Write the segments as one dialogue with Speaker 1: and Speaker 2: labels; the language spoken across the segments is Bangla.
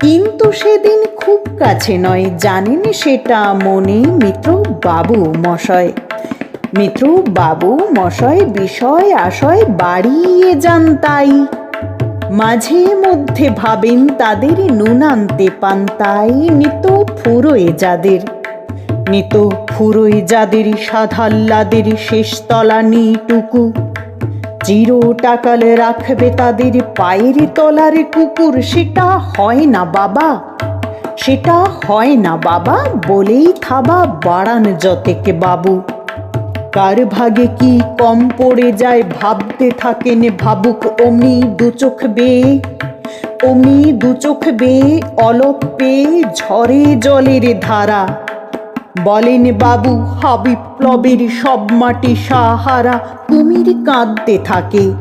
Speaker 1: কিন্তু সেদিন খুব কাছে নয়, জানেন সেটা মনে মিত্র বাবু মশয় মিত্র বাবু মশয় বিষয় আশয় বাড়িয়ে যান তাই। মাঝে মধ্যে ভাবেন তাদের নুন আনতে পান তাই নিত ফুরোয় যাদের। নিত ফুরোয় যাদের সাধাল্লাদের শেষতলা নিটুকু চির টাকাল রাখবে তাদের পায়ের তলার কুকুর। সেটা হয় না বাবা, সেটা হয় না বাবা, বলেই থাবা বাড়ান যতেকে বাবু। কার ভাগে কি কম পড়ে যায় ভাবতে থাকেন ভাবুক অমনি দু চোখ বেয়ে। অমনি দু চোখ বেয়ে অলপ পেয়ে ঝরে জলের ধারা। বলেন বাবু হাবিপ্লবের সব মাটি সাহারা। কুমির কাঁদতে থাকে।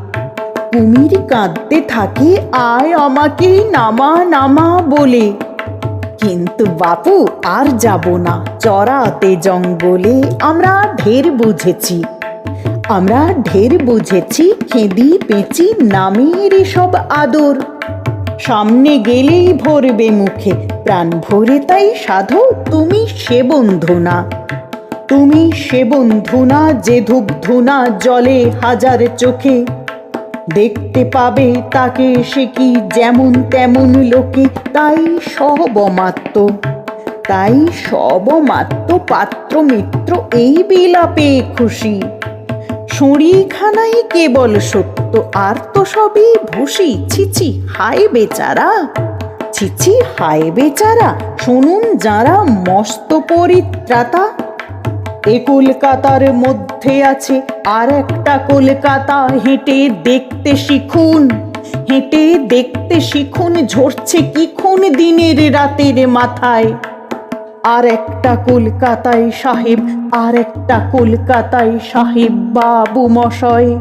Speaker 1: কুমির কাঁদতে থাকে, আয় আমাকে নামা নামা বলে। কিন্তু বাপু, আর যাব না। চড়াতে জঙ্গলে আমরা ঢের বুঝেছি। আমরা ঢের বুঝেছি, খেদি পেঁচি নামের সব আদর। সামনে গেলেই ভরবে মুখে, প্রাণ ভরে তাই সাধু, তুমি সে বন্ধু না। তুমি সে বন্ধু না যে ধুনা জলে হাজার চোখে। দেখতে পাবে তাকে সে কি যেমন তেমন লোকে। তাই সবমাত্র তাই সবমাত্র পাত্র মিত্র এই বিলাপে খুশি। ছুরিখানাই কেবল সত্য, আর তো সবই ভুসি ছিছি হায় বেচারা ছিছি হায় বেচারা। শুনুন যারা মস্ত পরিত্রাতা এ কলকাতার মধ্যে আছে আর একটা কলকাতা। হেঁটে দেখতে শিখুন, হেঁটে দেখতে শিখুন, ঝরছে কি খুন দিনের রাতের মাথায়। আর একটা কলকাতায় সাহেব, আর একটা কলকাতায় সাহেব বাবু মশাই।